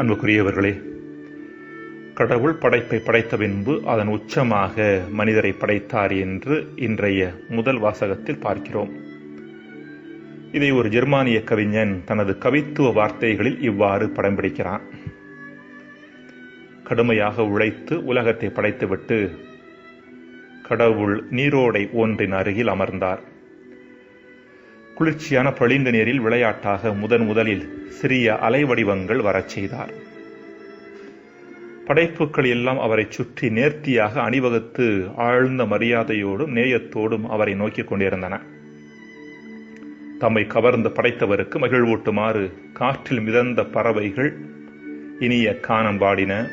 அன்புக்குரியவர்களே கடவுள் படைப்பை படைத்த பின்பு அதன் உச்சமாக மனிதரை படைத்தார் என்று இன்றைய முதல் வாசகத்தில் பார்க்கிறோம். இதை ஒரு ஜெர்மானிய கவிஞன் தனது கவித்துவ வார்த்தைகளில் இவ்வாறு படம் பிடிக்கிறான். கடுமையாக உழைத்து உலகத்தை படைத்துவிட்டு கடவுள் நீரோடை ஒன்றின் அருகில் அமர்ந்தார். குளிர்ச்சியான பளிங்கு நீரில் விளையாட்டாக முதன் முதலில் சிறிய அலைவடிவங்கள் வரச் செய்தார். படைப்புகள் எல்லாம் அவரை சுற்றி நேர்த்தியாக அணிவகுத்து ஆழ்ந்த மரியாதையோடும் நேயத்தோடும் அவரை நோக்கிக் கொண்டிருந்தன. தம்மை கவர்ந்து படைத்தவருக்கு மகிழ்வூட்டுமாறு காற்றில் மிதந்த பறவைகள் இனிய கானம் பாடின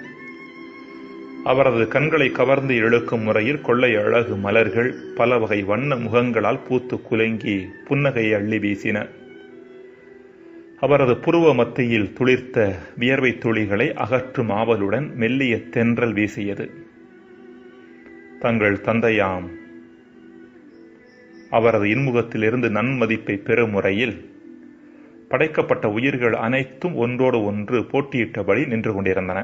அவரது கண்களை கவர்ந்து இழுக்கும் முறையில் கொள்ளை அழகு மலர்கள் பல வகை வண்ண முகங்களால் பூத்து குலுங்கி புன்னகையை அள்ளி வீசின. அவரது புருவ மத்தியில் துளிர்த்த வியர்வை துளிகளை அகற்றும் ஆவலுடன் மெல்லிய தென்றல் வீசியது. தங்கள் தந்தையாம் அவரது இன்முகத்திலிருந்து நன்மதிப்பை பெறும் முறையில் படைக்கப்பட்ட உயிர்கள் அனைத்தும் ஒன்றோடு ஒன்று போட்டியிட்டபடி நின்று கொண்டிருந்தன.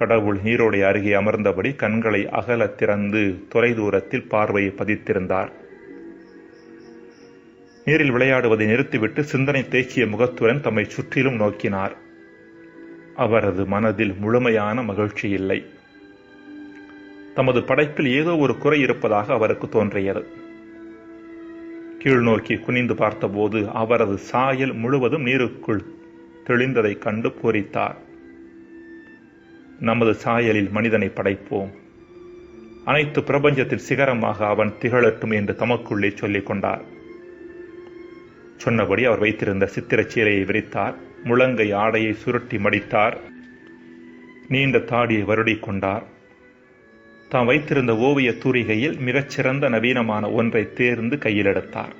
கடவுள் நீரோடை அருகே அமர்ந்தபடி கண்களை அகல திறந்து தொலைதூரத்தில் பார்வையை பதித்திருந்தார். நீரில் விளையாடுவதை நிறுத்திவிட்டு சிந்தனை தேக்கிய முகத்துடன் தம்மை சுற்றிலும் நோக்கினார். அவரது மனதில் முழுமையான மகிழ்ச்சி இல்லை. தமது படைப்பில் ஏதோ ஒரு குறை இருப்பதாக அவருக்கு தோன்றியது. கீழ்நோக்கி குனிந்து பார்த்தபோது அவரது சாயல் முழுவதும் நீருக்குள் தெளிந்ததைக் கண்டு பூரித்தார். நமது சாயலில் மனிதனை படைப்போம். அனைத்து பிரபஞ்சத்தில் சிகரமாக அவன் திகழட்டும் என்று தமக்குள்ளே சொல்லிக் கொண்டார். சொன்னபடி அவர் வைத்திருந்த சித்திரச் சீலையை விரித்தார் முழங்கை ஆடையை சுருட்டி மடித்தார் நீண்ட தாடியை வருடி கொண்டார். தாம் வைத்திருந்த ஓவிய தூரிகையில் மிகச்சிறந்த நவீனமான ஒன்றை தேர்ந்து கையில் எடுத்தார்.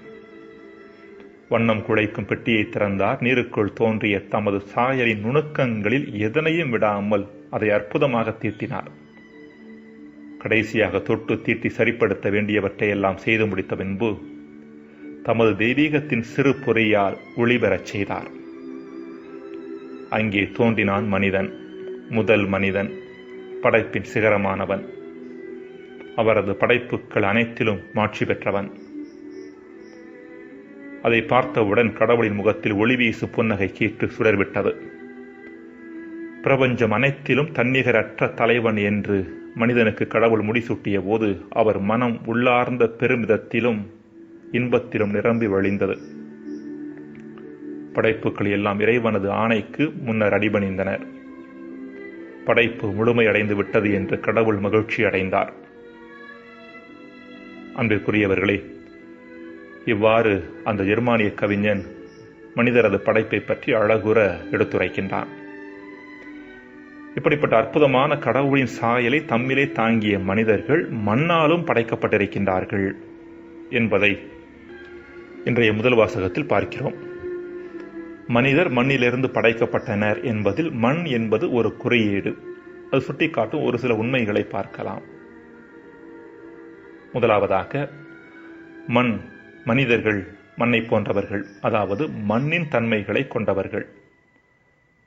வண்ணம் குழைக்கும் பெட்டியை திறந்தார் நீருக்குள் தோன்றிய தமது சாயலின் நுணுக்கங்களில் எதனையும் விடாமல் அதை அற்புதமாக தீட்டினார் கடைசியாக தொட்டு தீட்டி சரிப்படுத்த வேண்டியவற்றையெல்லாம் செய்து முடித்த பின்பு தமது தெய்வீகத்தின் சிறு பொறியால் ஒளிபெறச் செய்தார். அங்கே தோன்றினான் மனிதன் முதல் மனிதன் படைப்பின் சிகரமானவன். அவரது படைப்புகள் அனைத்திலும் மாட்சி பெற்றவன். அதை பார்த்தவுடன் கடவுளின் முகத்தில் ஒளி வீசு புன்னகை கீற்று சுடர்விட்டது. பிரபஞ்சம் அனைத்திலும் தன்னிகரற்ற தலைவன் என்று மனிதனுக்கு கடவுள் முடிசூட்டிய போது அவர் மனம் உள்ளார்ந்த பெருமிதத்திலும் இன்பத்திலும் நிரம்பி வழிந்தது. படைப்புகள் எல்லாம் இறைவனது ஆணைக்கு முன்னர் அடிபணிந்தனர். படைப்பு முழுமையடைந்து விட்டது என்று கடவுள் மகிழ்ச்சி அடைந்தார். அன்பிற்குரியவர்களே இவ்வாறு அந்த ஜெர்மானிய கவிஞன் மனிதரது படைப்பை பற்றி அழகுற எடுத்துரைக்கின்றான். இப்படிப்பட்ட அற்புதமான கடவுளின் சாயலை தம்மிலே தாங்கிய மனிதர்கள் மண்ணாலும் படைக்கப்பட்டிருக்கின்றார்கள் என்பதை இன்றைய முதல் வாசகத்தில் பார்க்கிறோம். மனிதர் மண்ணிலிருந்து படைக்கப்பட்டனர் என்பதில் மண் என்பது ஒரு குறியீடு. அது சுட்டிக்காட்டும் ஒரு சில உண்மைகளை பார்க்கலாம். முதலாவதாக மண் மனிதர்கள் மண்ணை போன்றவர்கள் அதாவது மண்ணின் தன்மைகளை கொண்டவர்கள்.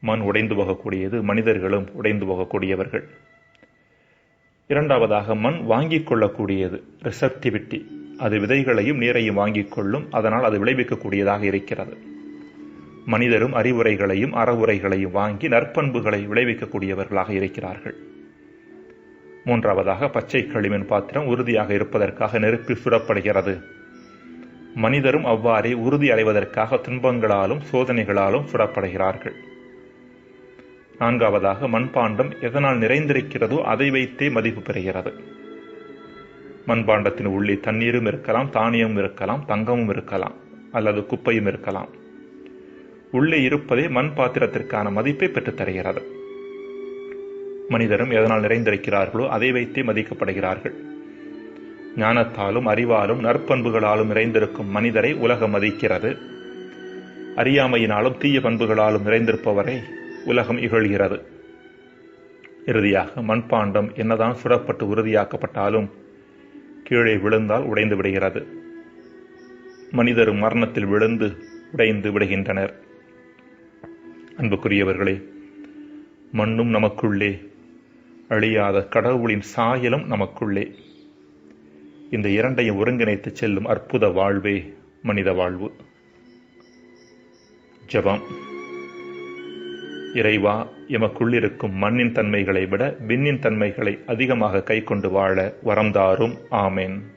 மண் உடைந்து போகக்கூடியது மனிதர்களும் உடைந்து போகக்கூடியவர்கள். இரண்டாவதாக மண் வாங்கிக் கொள்ளக்கூடியது ரிசப்டிவிட்டி அது விதைகளையும் நீரையும் வாங்கிக் கொள்ளும் அதனால் அது விளைவிக்கக்கூடியதாக இருக்கிறது. மனிதரும் அறிவுரைகளையும் அறவுரைகளையும் வாங்கி நற்பண்புகளை விளைவிக்கக்கூடியவர்களாக இருக்கிறார்கள். மூன்றாவதாக பச்சை களிமின் பாத்திரம் உறுதியாக இருப்பதற்காக நெருப்பில் சுடப்படுகிறது. மனிதரும் அவ்வாறே உறுதி அடைவதற்காக துன்பங்களாலும் சோதனைகளாலும் சுடப்படுகிறார்கள். நான்காவதாக மண்பாண்டம் எதனால் நிறைந்திருக்கிறதோ அதை வைத்தே மதிப்பு பெறுகிறது. மண்பாண்டத்தின் உள்ளே தண்ணீரும் இருக்கலாம் தானியமும் இருக்கலாம் தங்கமும் இருக்கலாம் அல்லது குப்பையும் இருக்கலாம். உள்ளே இருப்பதே மண் பாத்திரத்திற்கான மதிப்பை பெற்றுத்தருகிறது மனிதரும் எதனால் நிறைந்திருக்கிறார்களோ அதை வைத்தே மதிக்கப்படுகிறார்கள். ஞானத்தாலும் அறிவாலும் நற்பண்புகளாலும் நிறைந்திருக்கும் மனிதரை உலகம் மதிக்கிறது. அறியாமையினாலும் தீய பண்புகளாலும் நிறைந்திருப்பவரை உலகம் இகழ்கிறது. இறுதியாக மண்பாண்டம் என்னதான் சுடப்பட்டு உறுதியாக்கப்பட்டாலும் கீழே விழுந்தால் உடைந்து விடுகிறது. மனிதரும் மரணத்தில் விழுந்து உடைந்து விடுகின்றனர். அன்புக்குரியவர்களே மண்ணும் நமக்குள்ளே அழியாத கடவுளின் சாயலும் நமக்குள்ளே. இந்த இரண்டையும் ஒருங்கிணைத்து செல்லும் அற்புத வாழ்வே மனித வாழ்வு. ஜபம். இறைவா எமக்குள்ளிருக்கும் மண்ணின் தன்மைகளை விட விண்ணின் தன்மைகளை அதிகமாக கைக்கொண்டு வாழ வரம்தாரும் ஆமேன்.